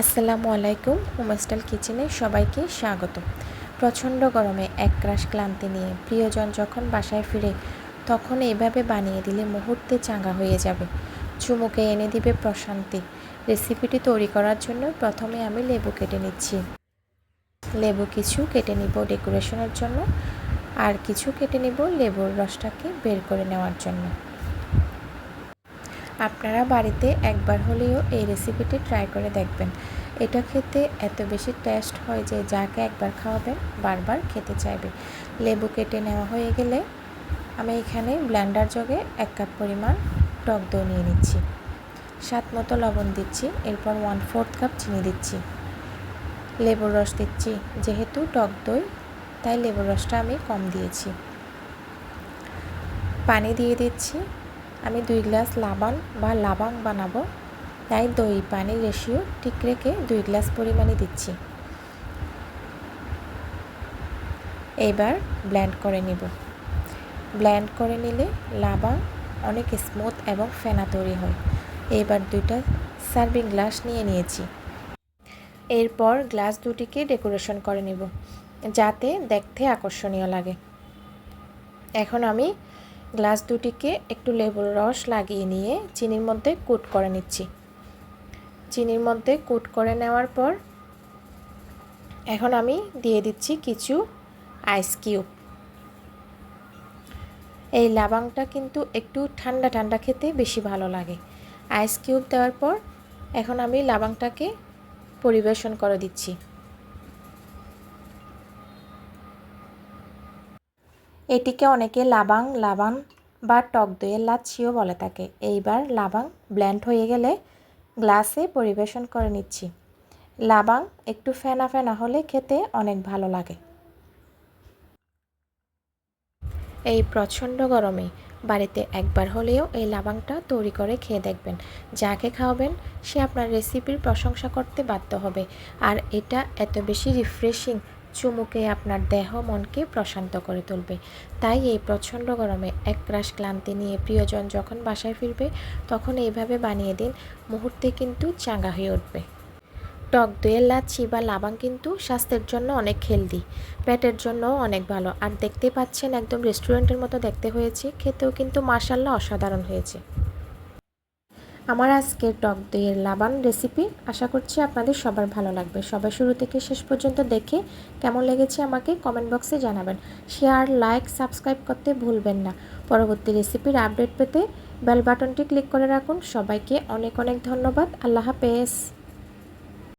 আসসালামু আলাইকুম হোমস্টাইল কিচেনে সবাইকে স্বাগত। প্রচণ্ড গরমে এক ক্রাশ ক্লান্তি নিয়ে প্রিয়জন যখন বাসায় ফিরে, তখন এইভাবে বানিয়ে দিলে মুহূর্তে চাঙ্গা হয়ে যাবে। চুমুকে এনে দিবে প্রশান্তি। রেসিপিটি তৈরি করার জন্য প্রথমে আমি লেবু কেটে নিচ্ছি। লেবু কিছু কেটে নিব ডেকোরেশনের জন্য, আর কিছু কেটে নিব লেবুর রসটাকে বের করে নেওয়ার জন্য। আপনারা বাড়িতে একবার হলেও এই রেসিপিটি ট্রাই করে দেখবেন। এটা খেতে এত বেশি টেস্ট হয় যে যাকে একবার খাওয়াবেন বারবার খেতে চাইবে। লেবু কেটে নেওয়া হয়ে গেলে আমি এখানে ব্ল্যান্ডার জগে এক কাপ পরিমাণ টক দই নিয়ে নিচ্ছি। স্বাদ মতো লবণ দিচ্ছি, এরপর ওয়ান ফোর্থ কাপ চিনি দিচ্ছি। লেবুর রস দিচ্ছি, যেহেতু টক দই, তাই লেবুর রসটা আমি কম দিয়েছি। পানি দিয়ে দিচ্ছি আমি দুই গ্লাস লাবান বা লাবাং বানাবো। তাই দই, পানির রেশিও ঠিক রেখে দুই গ্লাস পরিমাণে দিচ্ছি। এবার ব্ল্যান্ড করে নিব। ব্ল্যান্ড করে নিলে লাবাং অনেক স্মুথ এবং ফেনা তৈরি হয়। এবার দুইটা সার্ভিং গ্লাস নিয়ে নিয়েছি। এরপর গ্লাস দুটিকে ডেকোরেশন করে নিব, যাতে দেখতে আকর্ষণীয় লাগে। এখন আমি গ্লাস দুটিকে একটু লেবুর রস লাগিয়ে নিয়ে চিনির মধ্যে কুট করে নিচ্ছি। চিনির মধ্যে কুট করে নেওয়ার পর এখন আমি দিয়ে দিচ্ছি কিছু আইস কিউব এই লাবাংটা কিন্তু একটু ঠান্ডা ঠান্ডা খেতে বেশি ভালো লাগে। আইস কিউব দেওয়ার পর এখন আমি লাবাংটাকে পরিবেশন করে দিচ্ছি। এটিকে অনেকে লাবাং লাবাং বা টক দইয়ের লাচ্ছিও বলে থাকে। এইবার লাবাং ব্ল্যান্ড হয়ে গেলে গ্লাসে পরিবেশন করে নিচ্ছি। লাবাং একটু ফেনা ফেনা হলে খেতে অনেক ভালো লাগে। এই প্রচণ্ড গরমে বাড়িতে একবার হলেও এই লাবাংটা তৈরি করে খেয়ে দেখবেন। যাকে খাওয়াবেন সে আপনার রেসিপির প্রশংসা করতে বাধ্য হবে। আর এটা এত বেশি রিফ্রেশিং চুমুকে আপনার দেহ মনকে প্রশান্ত করে তুলবে। তাই এই প্রচণ্ড গরমে এক ক্রাশ ক্লান্তি নিয়ে প্রিয়জন যখন বাসায় ফিরবে, তখন এইভাবে বানিয়ে দিন, মুহূর্তে কিন্তু চাঙ্গা হয়ে উঠবে। টক দইয়ের লাচ্ছি বা লাবাং কিন্তু স্বাস্থ্যের জন্য অনেক হেলদি, পেটের জন্যও অনেক ভালো। আর দেখতে পাচ্ছেন একদম রেস্টুরেন্টের মতো দেখতে হয়েছে, খেতেও কিন্তু মার্শাল্লাহ অসাধারণ হয়েছে। আমার আজকের টক দইয়ের লাবান রেসিপি আশা করছি আপনাদের সবার ভালো লাগবে। সবাই শুরু থেকে শেষ পর্যন্ত দেখে কেমন লেগেছে আমাকে কমেন্ট বক্সে জানাবেন। শেয়ার লাইক সাবস্ক্রাইব করতে ভুলবেন না। পরবর্তী রেসিপির আপডেট পেতে বেল বাটনটি ক্লিক করে রাখুন। সবাইকে অনেক অনেক ধন্যবাদ। আল্লাহ হাফেজ।